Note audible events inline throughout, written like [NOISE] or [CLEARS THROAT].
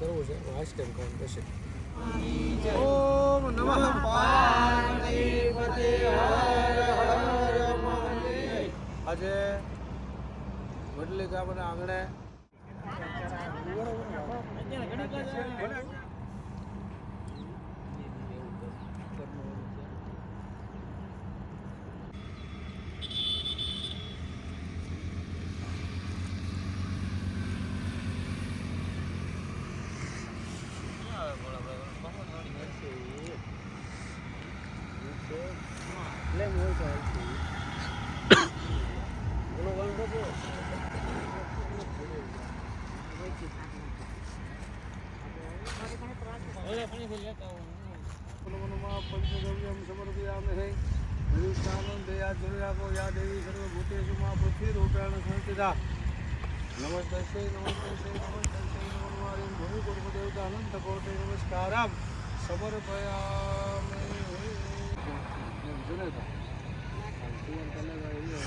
કરવું છે? આઈસ્ક્રીમ ખાવાનું પછી ઓમ નમઃ પાર્વતીપતે હર હર મહાદેવ. આજે વડલી ગામના આંગણે મનમાં પંચગવ્યમ સમર્પયામહે નિરુષ્ઠાનં દયા દુર્યાપો યા દેવી સર્વભૂતેષુ મા પૃથ્વી રૂપેણ સંસ્થિતા નમસ્તે નમસ્તે નમસ્તે નમો નમારિમ ભૂમિ કુર્મ દેવતા અનંત કોટે નમસ્કારમ સમર્પયામિ જુને તો સુવર કલેગા એવી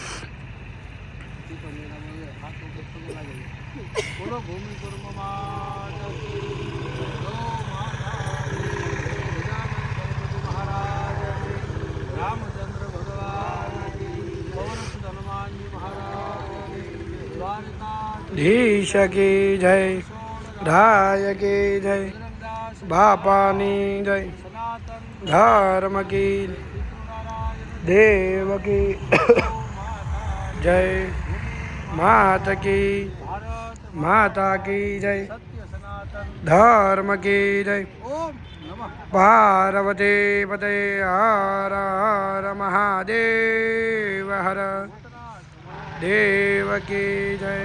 ટીકો મેળામાં હાથ ઉપર પગે લાગે બોલો ભૂમિ કુર્મ માતા રામચંદ્ર ભગવાન પવનસુત હનુમાનજી મહારાજ દ્વારકા ધીશ કે જય રાય કે જય બાપાની જય ધર્મ કી દેવ કી જય માત કી માતા કી જય ધર્મ કી જય પાર્વતી પતે હર હર મહાદેવ હર દેવ કી જય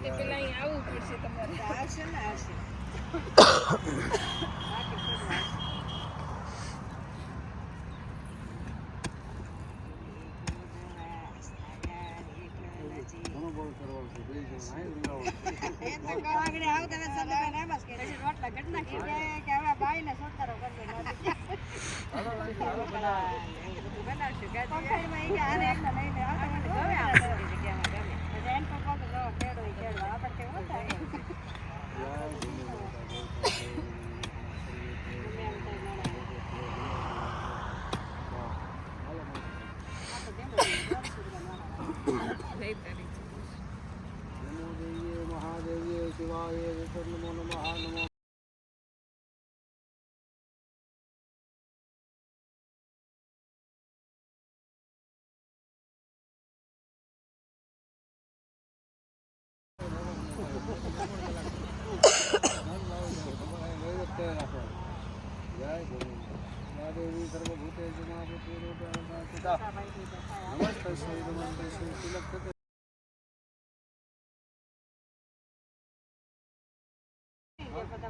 માટે પેલા અહીં આવવું પડશે તમારે. આવશે ને આવશે ઘણું [COUGHS] બહુ કરવાનું છે બે જણ અહીં રીંગાવું છે. જય ભૂમિ માતા, જય હા, હાલો નમો દેવીએ મહાદેવીએ શિવાય વિષ્ણુ નમો નમઃ નમો જય ભૂમિ દેવી સર્વભૂતેષુ મા પૃથ્વીરૂપેણ સંસ્થિતા નમસ્તે શ્રી નમસ્તે શ્રી તિલક થતે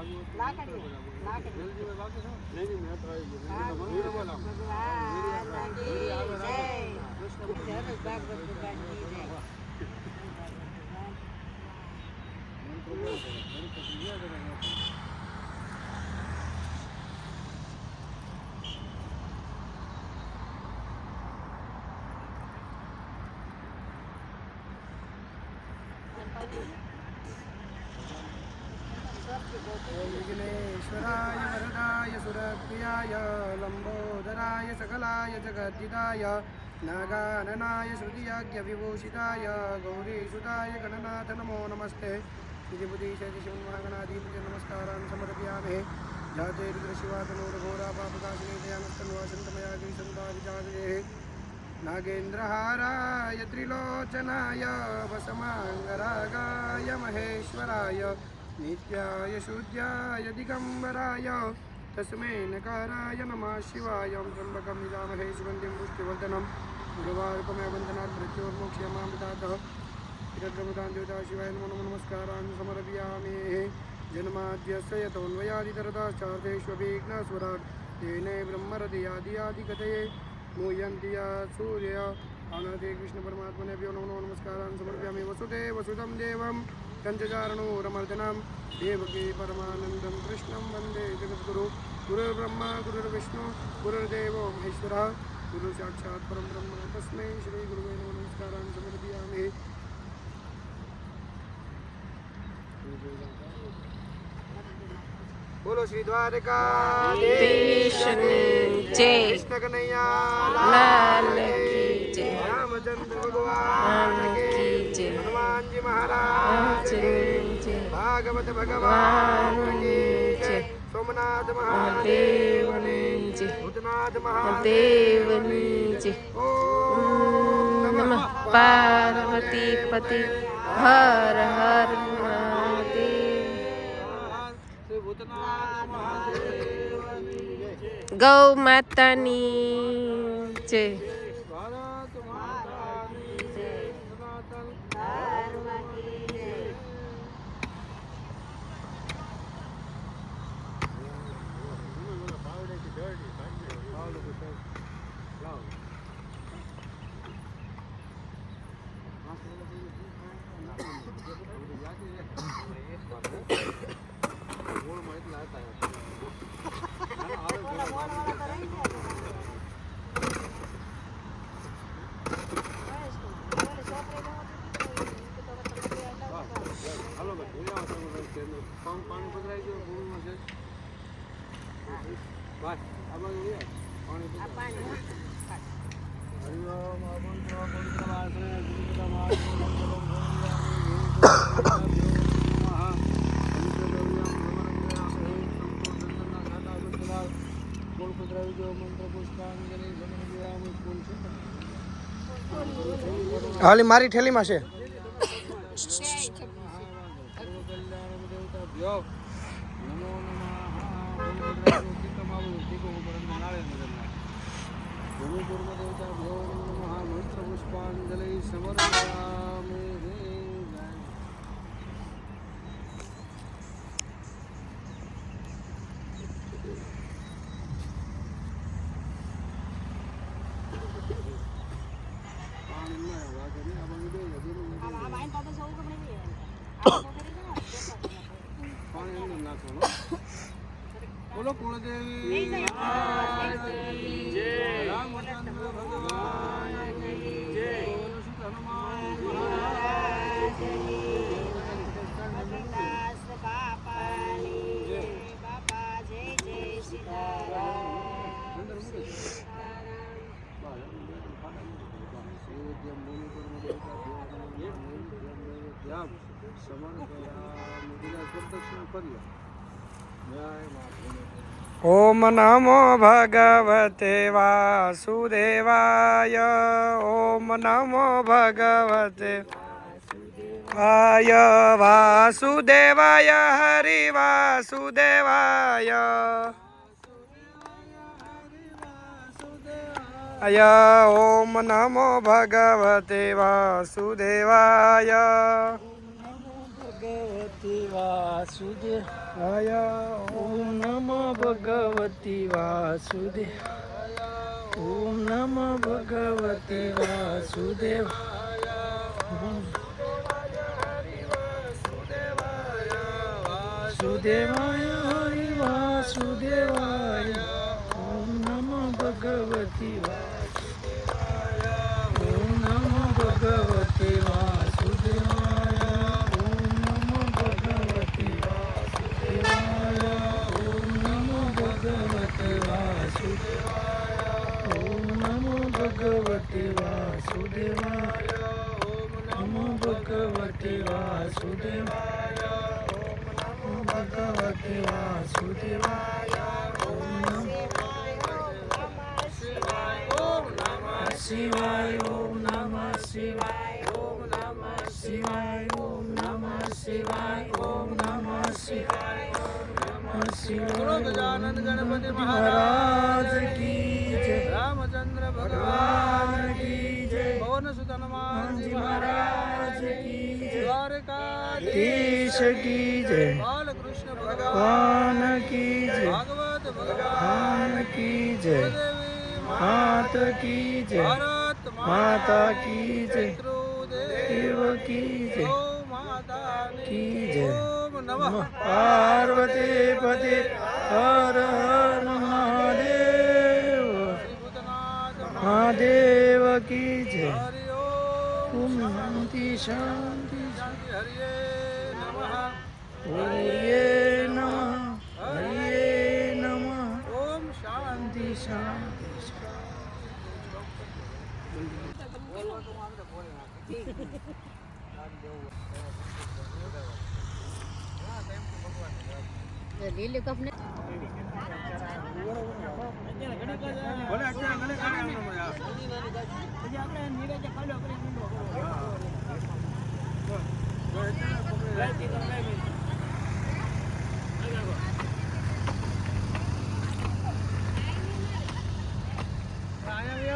મહાદેવીએ શિવાય નમો પ્રભુતે ભક્તાય દેવતા ક્ષમતા દેવતાભ્યો નમો નમઃ જય દેવ જય પુરુષોત્તમ ભવન પરમાત્મનમ પરાત્મનમ પ્રવર્તનમ રક્ષાતુરામ નમો विघ्नेश्वराय वरदाय सुरप्रियाय लम्बोदराय सकलाय जगद्दिदाय नागाननाय श्रुतियाज्ञविभूषिताय गौरीसुताय गणनाथ नमो नमस्ते श्रीबुद्धीशशिवन्महागणाधिपति नमस्कारान् समर्पयामहे जाते रुद्रशिवातनोरघोरापापकाशिने दयानस्तन्वासन्तमया गिरिसन्तारिजागरेः नागेन्द्रहाराय त्रिलोचनाय वसमाङ्गरागाय महेश्वराय નિત્યાય શુદ્ધાય દિગંબરાય તસ્મૈ નકારાય નમઃ શિવાય ત્રંબકમ નિજામહે સુગંધિમ પુષ્ટિવર્ધનમ ગુરુવારકમે વંદનાથ મૃત્યોર્મોક્ષ્યમામૃતાત હિરદ્રમૃતાન દેવતા શિવાય નમો નમસ્કારાન સમર્પયામિ જન્માદ્યસ્યતોન્વયાદિતરતાશ્ચાર્ધેષ્વભિજ્ઞાસ્વરાટ તેને બ્રહ્મરદયાદિયાદિકતયે મૂયંતિ યા સૂર્ય આનાથી કૃષ્ણ પરમાત્મને નમો નમસ્કારાન સમર્પયામિ વસુદેવ વસુતમ દેવમ कञ्चचारणोरमर्दनां देवकी परमानन्दं कृष्णं वन्दे जगद्गुरु गुरुर्ब्रह्मा गुरुर्विष्णु गुरुर्देवो महेश्वरः गुरुसाक्षात् परं ब्रह्म तस्मै श्रीगुरुवे नमो नमस्कारान् समर्पयामि बोलो श्री द्वारका कृष्ण कन्हैया लाल रामचंद्र भगवान के ભાગવત ભગવાન. સોમનાથ મહાદેવની જય. ભૂતનાથ મહાદેવની જય. ઓમ નમઃ. પાર્વતી પતિ. હર હર મહાદેવ. ગૌ માતાની જય ભારત માતાની જય. સનાતન હાલો ભાઈ બોલાવો તમે કેન્દ્ર પાણી પાણી પધરાઈ ગયો ભૂલમાં છે ભાઈ આ બાજુ લઈ આવો. પાણી પધરાવો. હરિ ઓમ અમંત્ર પવિત્ર વાસને ગુરુપદ મહાત્મા મંગલમ બોલ પધરાવી દો મંત્ર પુષ્પાંજલિ સમર્પયામિ બોલ છે હાલી મારી ઠેલીમાં છે. [LAUGHS] પુષ્પાંજલિ દેવતાભ્યો નમો નમઃ ભૂમિપૂર્વ દેવતાભ્યો નમઃ મંત્ર પુષ્પાંજલિ સમર્પયામિ જય પાણીમાં વાગે નહીં, આ બાજુ બે હજી નહીં, હજી નહીં. પાણી અંદર નાખવાનું બોલો કુળદેવી મહારાજની જય. રામચંદ્ર ભગવાનની જય. બોલો શ્રી હનુમાન મહારાજની જય. અંદર મૂકો. યા સમર્પયામિ બીજા પ્રદક્ષિણ કરી લો જય મા ઓમ નમો ભગવતે વાસુદેવાય. ઓમ નમો ભગવતે વાય વાસુદેવાય, હરિ વાસુદેવાય. અય ઓમ નમો ભગવતે વાસુદેવાય. ભગવતી વાસુદે અય ઓમ નમ ભગવતી વાસુદે ઓમ નમ ભગવતી વાસુદેવ. વાસુદેવાય હરિ વાસુદેવાય. ઓમ નમ ભગવતી વાસુદેવાય. ઓમ નમ ભગવતી ભગવતી વાસુદેવાય ઓમ ભગવતી વાસુદેવાય ઓમ નમો શિવાય ઓમ નમઃ શિવાય ઓમ નમઃ શિવાય ઓમ નમઃ શિવાય ઓમ નમઃ શિવાય ઓમ નમઃ શિવાય ગજાનંદ ગણપતિ મહારાજ મહારાજ કી જય. રામચંદ્ર ભગવાન કી જય. ભવન સુત હનુમાનજી મહારાજ. દ્વારકાધીશ કી જય. બાલકૃષ્ણ ભગવાન. કી જય. ભાગવત ભગવાન. કી જય. માત કી જય. ભારત માતા કી જય. દેવ કી જય. કી જય. નમઃ. પાર્વતી પતિ હર હર મહાદેવ. મહાદેવ કી જય. ઓમ શાંતિ શાંતિ. હરિયે નમઃ. હરિયે નમઃ. હરિયે નમઃ ઓમ શાંતિ શાંતિ. લીલું કપ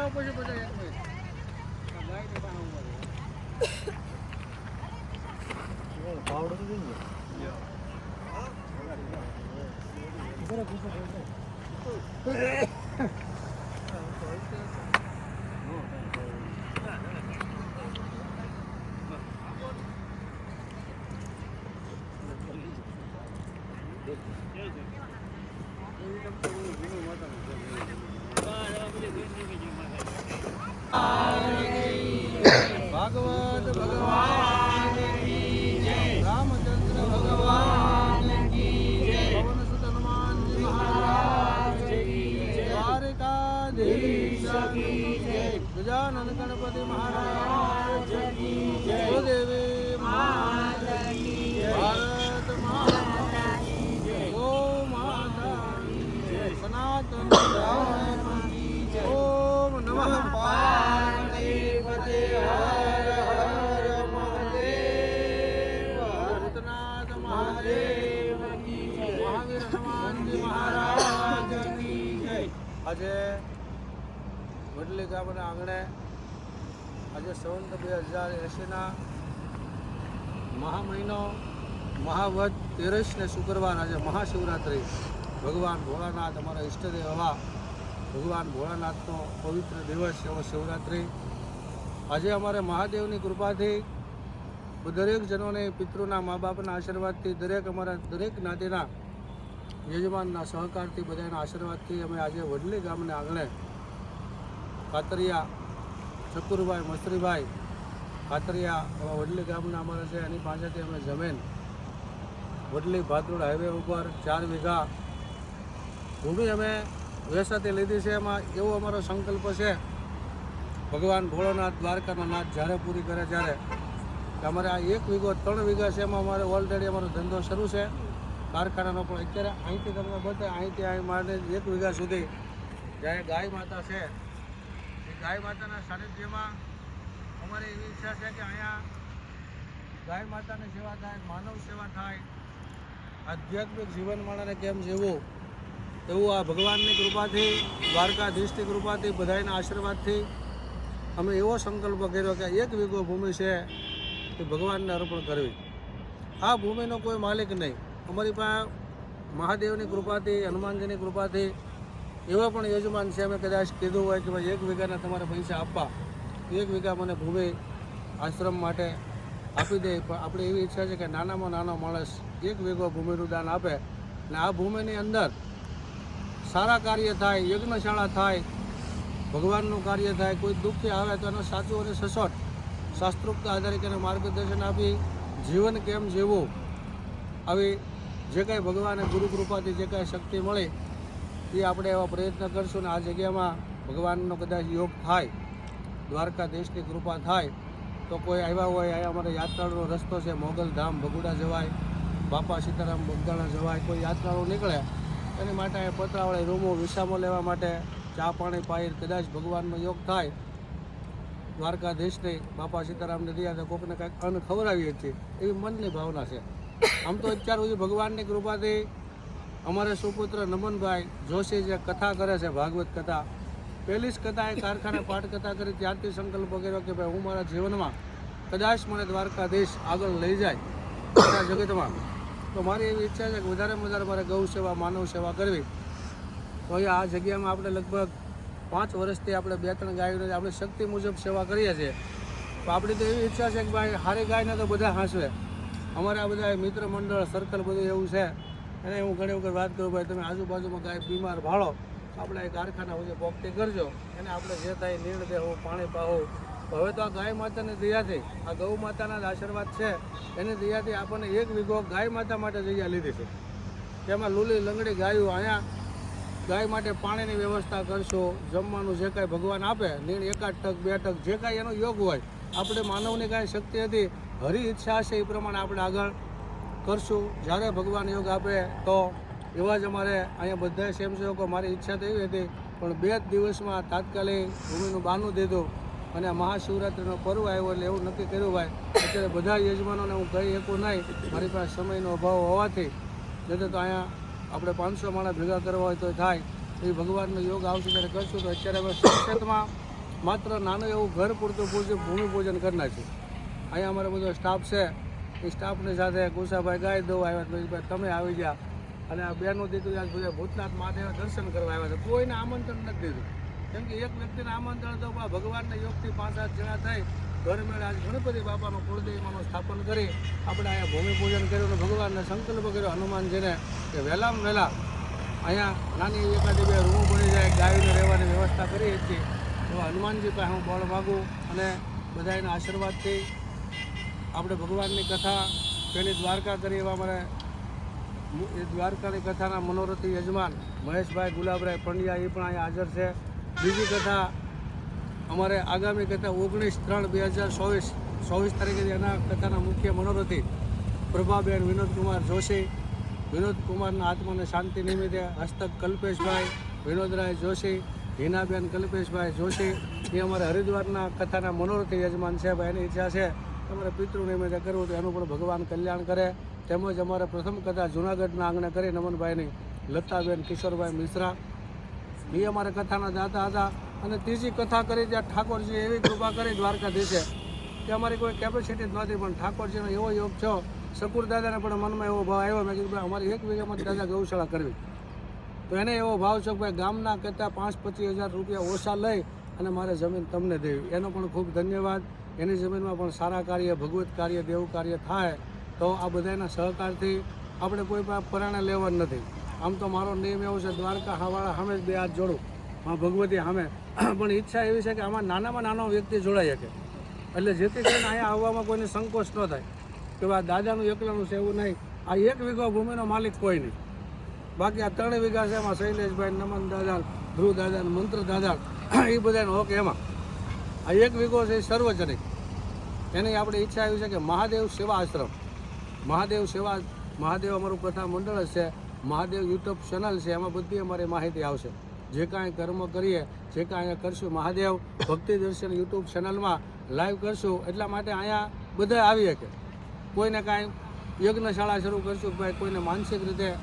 પછી બધા એક મિનિટ. આ લાઈટ પાસે ઊભા રહો. ભાગવત ભગવાન રામચંદ્ર ભગવાન પવન સુત હનુમાનજી મહારાજ દ્વારકાધીશ ગજાનંદ ગણપતિ મહારાજ દેવી ભારત માતા ગો માતા સનાતન ઓમ નમઃ પાર્વતીપતે હર હર મહાદેવ ભરતનાથ મહાદેવ મહાવીર હનુમાનજી મહારાજ. આજે ગામના આંગણે આજે સંવંત બે હજાર એંશીના મહા મહિનો મહાવદ તેરસ ને શુક્રવાર આજે મહાશિવરાત્રિ. ભગવાન ભોળાનાથ, અમારા ઈષ્ટદેવ હવા ભગવાન ભોળાનાથનો પવિત્ર દિવસ એવો શિવરાત્રિ. આજે અમારે મહાદેવની કૃપાથી દરેક જનોને પિતૃના મા બાપના આશીર્વાદથી, દરેક અમારા દરેક નાતીના યજમાનના સહકારથી, બધાના આશીર્વાદથી અમે આજે વડલી ગામને આંગણે કાતરિયા ચકુરભાઈ મસ્ત્રીભાઈ કાતરિયા વડલી ગામના અમારા છે, એની પાસેથી અમે જમીન વડલી ભાતરોડ હાઈવે ઉપર ચાર વીઘા ભૂમિ અમે વેસાથી લીધી છે. એમાં એવો અમારો સંકલ્પ છે. ભગવાન ભોળોનાથ દ્વારકાના નાથ જ્યારે પૂરી કરે ત્યારે અમારે આ એક વીઘો, ત્રણ વીઘા છે એમાં અમારે ઓલરેડી અમારો ધંધો શરૂ છે. કારખાનાનો પણ અત્યારે અહીંથી તમને બતાવે અહીંથી અહીં માટે એક વીઘા સુધી જ્યારે ગાય માતા છે ગાય માતાના સાનિધ્યમાં અમારી એવી ઈચ્છા છે કે અહીંયા ગાય માતાની સેવા થાય, માનવ સેવા થાય, આધ્યાત્મિક જીવન માણાને કેમ જીવવું? એવું આ ભગવાનની કૃપાથી, દ્વારકાધીશની કૃપાથી બધાના આશીર્વાદથી અમે એવો સંકલ્પ કર્યો કે એક વીઘો ભૂમિ છે એ ભગવાનને અર્પણ કરવી. આ ભૂમિનો કોઈ માલિક નહીં. અમારી પાસે મહાદેવની કૃપાથી, હનુમાનજીની કૃપાથી એવા પણ યજમાન છે, અમે કદાચ કીધું હોય કે ભાઈ એક વીઘાના તમારે પૈસા આપવા. એક વીઘા મને ભૂમિ આશ્રમ માટે આપી દે. પણ આપણી એવી ઈચ્છા છે કે નાનામાં નાનો માણસ એક વીઘો ભૂમિનું દાન આપે. અને આ ભૂમિની અંદર સારા કાર્ય થાય, યજ્ઞશાળા થાય, ભગવાનનું કાર્ય થાય, કોઈ દુઃખી આવે તો એનો સાચું અને સચોટ શાસ્ત્રોક્ત આધારિત એને માર્ગદર્શન આપી જીવન કેમ જીવવું. આવી જે કાંઈ ભગવાને ગુરુ કૃપાથી જે કાંઈ શક્તિ મળી એ આપણે એવા પ્રયત્ન કરશું ને આ જગ્યામાં ભગવાનનો કદાચ યોગ થાય દ્વારકા દેશની કૃપા થાય, તો કોઈ આવ્યા હોય અમારે યાત્રાળુનો રસ્તો છે મોગલધામ બગુડા જવાય, બાપા સીતારામ બગદાણા જવાય, કોઈ યાત્રાળુ નીકળે, એની માટે અહીંયા પતરાવાળી રૂમો વિસામો લેવા માટે ચા પાણી પાઈ કદાચ ભગવાનનો યોગ થાય. દ્વારકાધીશને, બાપા સીતારામને દયા તો કોકને કાંઈક અન્ન ખવડાવીએ છીએ, એવી મનની ભાવના છે. આમ તો અત્યાર સુધી ભગવાનની કૃપાથી અમારે સુપુત્ર નમનભાઈ જોશી જે કથા કરે છે, ભાગવત કથા. પહેલી જ કથા એ કારખાને પાઠ કથા કરી, ત્યારથી સંકલ્પ કર્યો કે ભાઈ હું મારા જીવનમાં કદાચ મને દ્વારકાધીશ આગળ લઈ જાય આ જગતમાં. તો મારી એવી ઈચ્છા છે કે વધારેમાં વધારે મારે ગૌ સેવા, માનવ સેવા કરવી. તો અહીંયા આ જગ્યામાં આપણે લગભગ પાંચ વર્ષથી આપણે બે ત્રણ ગાયોને આપણે શક્તિ મુજબ સેવા કરીએ છીએ. તો આપણી તો એવી ઈચ્છા છે કે ભાઈ હારી ગાયને તો બધા હાંસવે. અમારે બધા મિત્ર મંડળ સર્કલ બધું એવું છે. એને હું ઘણી વખત વાત કરું, ભાઈ, તમે આજુબાજુમાં ગાય બીમાર ભાળો. આપણે કારખાના વચ્ચે પોકટી કરજો. એને આપણે જે થાય નીણ દેવું પાણી પાવું હવે તો આ ગાય માતાની દયાથી, આ ગૌ માતાના જ આશીર્વાદ છે. એની દયાથી આપણને એક વીઘો ગાય માતા માટે જગ્યા લીધી છે. તેમાં લૂલી લંગડી ગાયો અહીંયા. ગાય માટે પાણીની વ્યવસ્થા કરશો, જમવાનું જે કાંઈ ભગવાન આપે, નીણ એકાદ ટક, બે ટક, જે કાંઈ એનો યોગ હોય. આપણે માનવની કાંઈ શક્તિ હતી, હરી ઈચ્છા હશે એ પ્રમાણે આપણે આગળ કરશું. જ્યારે ભગવાન યોગ આપે તો એવા જ અમારે અહીંયા બધા સ્વયંસેવકો, મારી ઈચ્છા એવી હતી, પણ બે જ દિવસમાં તાત્કાલિક ભૂમિનું બાનું દીધું અને મહાશિવરાત્રિનો પર્વ આવ્યો એટલે એવું નક્કી કર્યું, ભાઈ, અત્યારે બધા યજમાનોને હું કહી શકું નહીં, મારી પાસે સમયનો અભાવ હોવાથી. નહીં તો અહીંયા આપણે પાંચસો માણસ ભેગા કરવા હોય તો થાય. એ ભગવાનનો યોગ આવશે ત્યારે કરશું. તો અત્યારે હવે સંક્ષેપમાં માત્ર નાનું એવું ઘર પૂરતું પૂરતું ભૂમિ પૂજન કરી નાખ્યું. અહીંયા અમારો બધો સ્ટાફ છે. સ્ટાફની સાથે ગુસાભાઈ ગાય દો આવ્યા તો તમે આવી ગયા. અને આ બેનું દીકરી આજ બધા ભૂતનાથ મહાદેવ દર્શન કરવા આવ્યા છે. કોઈને આમંત્રણ નથી દીધું. કેમ કે એક વ્યક્તિને આમંત્રણ તો ભગવાનના યોગથી પાંચ સાત જણા થાય ઘર આજે ગણપતિ બાપાનું કુળદેવીમાનું સ્થાપન કરી. આપણે અહીંયા ભૂમિ પૂજન કર્યું અને ભગવાનને સંકલ્પ કર્યો હનુમાનજીને કે વહેલામાં વહેલા અહીંયા નાની એકાદી બે રૂમો બની જાય, ગાયોને રહેવાની વ્યવસ્થા કરી હતી. તો હનુમાનજી પાસે હું બળ માગું અને બધાના આશીર્વાદથી આપણે ભગવાનની કથા પેલી દ્વારકા કરી એવા મારે એ દ્વારકાની કથાના મનોરથી યજમાન મહેશભાઈ ગુલાબરાય પંડ્યા એ પણ અહીંયા હાજર છે. બીજી કથા અમારે આગામી કથા ઓગણીસ ત્રણ બે હજાર ચોવીસ ચોવીસ તારીખે એના કથાના મુખ્ય મનોરથી પ્રભાબેન વિનોદકુમાર જોશી, વિનોદકુમારના આત્માને શાંતિ નિમિત્તે હસ્તક કલ્પેશભાઈ, વિનોદરાય જોશી, હિનાબેન કલ્પેશભાઈ જોશી, એ અમારે હરિદ્વારના કથાના મનોરથી યજમાન છે ભાઈ એની ઈચ્છા છે. તમારે પિતૃ નિમિત્તે કરવું તો એનું પણ ભગવાન કલ્યાણ કરે. તેમજ અમારે પ્રથમ કથા જૂનાગઢના આંગણે કરી નમનભાઈની લતાબેન કિશોરભાઈ મિશ્રા. એ અમારે કથાના દાતા હતા. અને ત્રીજી કથા કરી ત્યાં ઠાકોરજી એવી કૃપા કરી દ્વારકાધીશે કે અમારી કોઈ કેપેસિટી જ નહોતી પણ ઠાકોરજીનો એવો યોગ છો શકુર દાદાને પણ મનમાં એવો ભાવ આવ્યો. મેં કીધું અમારી એક વીઘામાં દાદા ગૌશાળા કરવી. તો એને એવો ભાવ છે કે, ભાઈ, ગામના કરતાં પાંચ પચીસ હજાર રૂપિયા ઓછા લઈ અને મારે જમીન તમને દેવી. એનો પણ ખૂબ ધન્યવાદ. એની જમીનમાં પણ સારા કાર્ય, ભગવત કાર્ય, દેવ કાર્ય થાય, તો આ બધાના સહકારથી આપણે કોઈ પણ પરાણે લેવાનું નથી. આમ તો મારો નિયમ એવો છે, દ્વારકા હાવાળા સામે જ બે હાથ જોડું, માં ભગવતી સામે. [CLEARS THROAT] પણ ઈચ્છા એવી છે કે આમાં નાનામાં નાનો વ્યક્તિ જોડાઈ શકે. એટલે જેથી કરીને અહીંયા આવવામાં કોઈને સંકોચ ન થાય. કે આ દાદાનું એકલાનું છે એવું નહીં. આ એક વીઘો ભૂમિનો માલિક કોઈ નહીં. બાકી આ ત્રણ વીઘા છે એમાં શૈલેષભાઈ, નમન દાદા ધ્રુવ દાદા મંત્ર દાદા [CLEARS THROAT] એ બધાનો હોક એમાં. આ એક વિગો છે સર્વજનિક. એની આપણે ઈચ્છા આવી છે કે મહાદેવ સેવા આશ્રમ. મહાદેવ સેવા, મહાદેવ અમારું કથા મંડળ છે. મહાદેવ યુટ્યુબ ચેનલ છે, એમાં બધી અમારી માહિતી આવશે. જે કાંઈ કર્મ કરીએ, જે કાંઈ કરશું મહાદેવ, ભક્તિ દર્શન યુટ્યુબ ચેનલમાં લાઈવ કરશું, એટલા માટે અહીંયા બધા આવી શકે. કોઈને કાંઈ યજ્ઞશાળા શરૂ કરશું ભાઈ કોઈને માનસિક રીતે,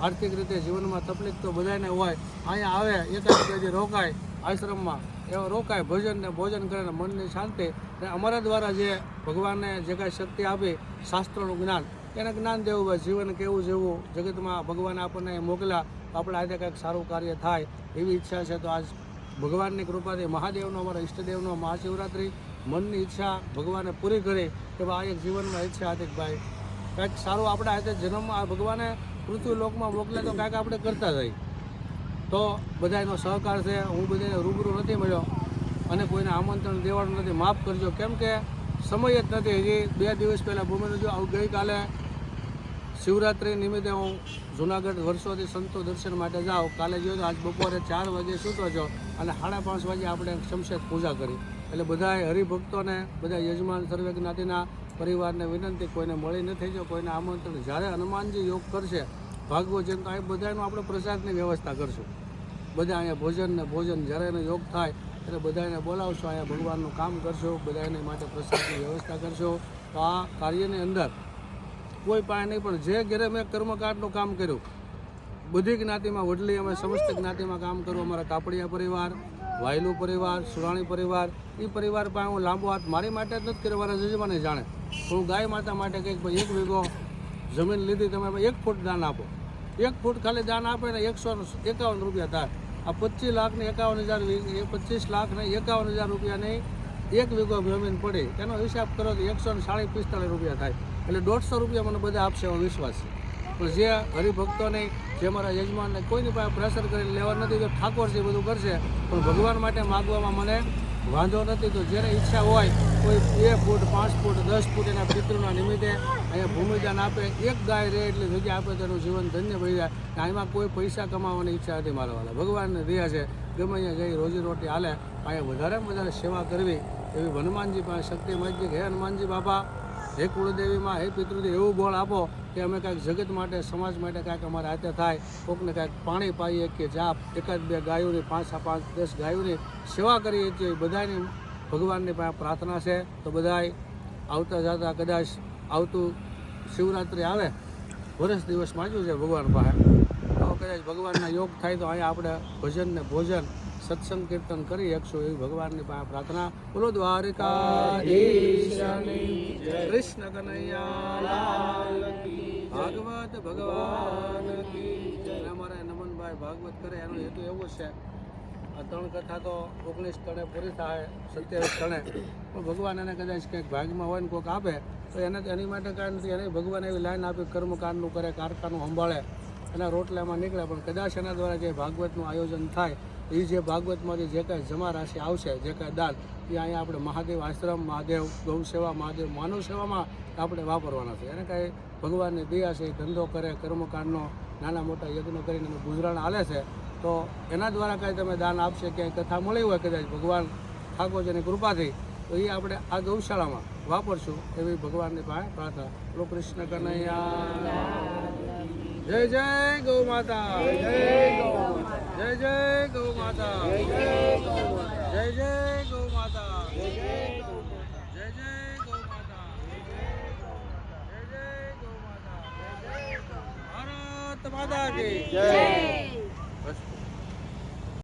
આર્થિક રીતે જીવનમાં તકલીફ તો બધાને હોય. અહીંયા આવે, એકાદ બે દી રોકાય આશ્રમમાં. એવો રોકાય ભજન ને ભોજન કરે ને મનની શાંતિ. ને અમારા દ્વારા જે ભગવાનને જે કાંઈ શક્તિ આપી શાસ્ત્રોનું જ્ઞાન, એને જ્ઞાન દેવું ભાઈ જીવન કેવું જેવું જગતમાં ભગવાન આપણને એ મોકલ્યા, આપણે આજે કંઈક સારું કાર્ય થાય એવી ઈચ્છા છે, તો આજ ભગવાનની કૃપાથી, મહાદેવનો, અમારા ઈષ્ટદેવનો મહાશિવરાત્રિ, મનની ઈચ્છા ભગવાને પૂરી કરે, કે આ એક જીવનમાં ઈચ્છા હાર્દિકભાઈ કંઈક સારું આપણે આજે જન્મમાં ભગવાને પૃથ્વી લોકમાં મોકલે તો કાંઈક આપણે કરતા જઈએ તો બધાનો સહકાર છે. હું બધાને રૂબરૂ નથી મળ્યો અને કોઈને આમંત્રણ દેવાનું નથી. માફ કરજો. કેમ કે સમય જ નથી હજી. બે દિવસ પહેલાં ભૂમિનું જો આવું ગઈકાલે શિવરાત્રિ નિમિત્તે હું જુનાગઢ વર્ષોથી સંતો દર્શન માટે જાઉં. કાલે જોયું આજ બપોરે ચાર વાગે સૂતો છો અને સાડા પાંચ વાગે આપણે શમશેદ પૂજા કરી. એટલે બધાએ હરિભક્તોને બધા યજમાન સર્વે જ્ઞાતિના પરિવારને વિનંતી કોઈને મળી નથી જો કોઈને આમંત્રણ. જ્યારે હનુમાનજી યોગ કરશે ભાગવો જેમ તો અહીં બધાનું આપણે પ્રસાદની વ્યવસ્થા કરશું. બધા અહીંયા ભોજન ને ભોજન જ્યારે એનો યોગ થાય ત્યારે બધાને બોલાવશો, અહીંયા ભગવાનનું કામ કરશો, બધાને માટે પ્રસાદની વ્યવસ્થા કરશો. તો આ કાર્યની અંદર કોઈ પાસે નહીં, પણ જે ઘરે મેં કર્મકાંડનું કામ કર્યું, બધી જ્ઞાતિમાં વડલી, અમે સમસ્ત જ્ઞાતિમાં કામ કરું અમારા કાપડિયા પરિવાર, વાયલુ પરિવાર, સુરાણી પરિવાર, એ પરિવાર પાસે હું લાંબો હાથ મારી માટે જ નથી મારા જજમાને જાણે. હું ગાય માતા માટે કંઈક ભાઈ એક વીઘો જમીન લીધી, તમે એક ફૂટ દાન આપો. એક ફૂટ ખાલી દાન આપે ને એકસો એકાવન રૂપિયા થાય આ પચીસ લાખ ને એકાવન હજાર પચીસ લાખ ને એકાવન હજાર રૂપિયાની એક વીઘો જમીન પડી. તેનો હિસાબ કરો તો એકસો ને સાડી પિસ્તાળીસ રૂપિયા થાય. એટલે દોઢસો રૂપિયા મને બધા આપશે એવો વિશ્વાસ પણ જે હરિભક્તોને, જે મારા યજમાનને કોઈની પાસે પ્રેશર કરીને લેવા નથી, તો ઠાકોર છે બધું કરશે. પણ ભગવાન માટે માગવામાં મને વાંધો નથી, તો જ્યારે ઈચ્છા હોય, કોઈ બે ફૂટ, પાંચ ફૂટ, દસ ફૂટ એના પિતૃના નિમિત્તે અહીંયા ભૂમિદાન આપે. એક ગાય રહે એટલી જગ્યા આપે તો એનું જીવન ધન્ય ભાઈ જાય. આમાં કોઈ પૈસા કમાવાની ઈચ્છા નથી મારા વાળા ભગવાનને દયા છે. ગમે અહીંયા જઈ રોજી રોટી હાલે, અહીંયા વધારેમાં વધારે સેવા કરવી એવી હનુમાનજી પાસે શક્તિ માહિતી હે હનુમાનજી બાપા હે કુળદેવીમાં હે પિતૃદેવ, એવું બળ આપો કે અમે કાંઈક જગત માટે, સમાજ માટે કાંઈક અમારા હાથે થાય. કોકને કાંઈક પાણી પાઈએ કે જાપ. એકાદ બે ગાયોની, પાંચ પાંચ, દસ ગાયોની સેવા કરીએ છીએ. બધાની ભગવાનની પાસે પ્રાર્થના છે. તો બધાય આવતા જતા કદાચ આવતું શિવરાત્રિ આવે. વર્ષ દિવસ માંગ્યું છે ભગવાન પાસે. તો કદાચ ભગવાનના યોગ થાય તો અહીંયા આપણે ભજન ને ભોજન સત્સંગ કીર્તન કરી શકશો એવી ભગવાનની પાસે પ્રાર્થના. બોલો દ્વારિકા કૃષ્ણ કનૈયા ભાગવત ભગવાન અમારા નમનભાઈ ભાગવત કરે એનો હેતુ એવો છે આ ત્રણ કથા તો ઓગણીસ તણે પૂરી થાય સત્યાવીસ તણે પણ ભગવાન એને કદાચ કંઈક ભાગમાં હોય ને કોઈક આપે તો એને એની માટે કાંઈ નથી. એને ભગવાન એવી લાઈન આપી કર્મકાંડનું કરે કારખાનું સંભાળે એના રોટલામાં નીકળે. પણ કદાચ એના દ્વારા જે ભાગવતનું આયોજન થાય એ જે ભાગવતમાંથી જે કાંઈ જમા રાશિ આવશે, જે કાંઈ દાન એ અહીંયા આપણે મહાદેવ આશ્રમ, મહાદેવ ગૌ સેવા, મહાદેવ માનવ સેવામાં આપણે વાપરવાના છે. એને કાંઈ ભગવાનની દયા છે, ધંધો કરે, કર્મકાંડનો, નાના મોટા યજ્ઞો કરીને એનું ગુજરાન હાલે છે, તો એના દ્વારા કાંઈ તમે દાન આપશે, ક્યાંય કથા મળી હોય કદાચ ભગવાન ઠાકોરજીની કૃપાથી, તો એ આપણે આ ગૌશાળામાં વાપરશું એવી ભગવાનની પાસે પ્રાર્થના. કૃષ્ણ કનૈયા. જય જય ગૌ માતા. જય ગૌ જય જય ગૌ માતા જય જય જય ગૌ માતા જય જય ગૌ જય જય ગૌ માતા જય જય ગૌ માતા ભારત માતા કી જય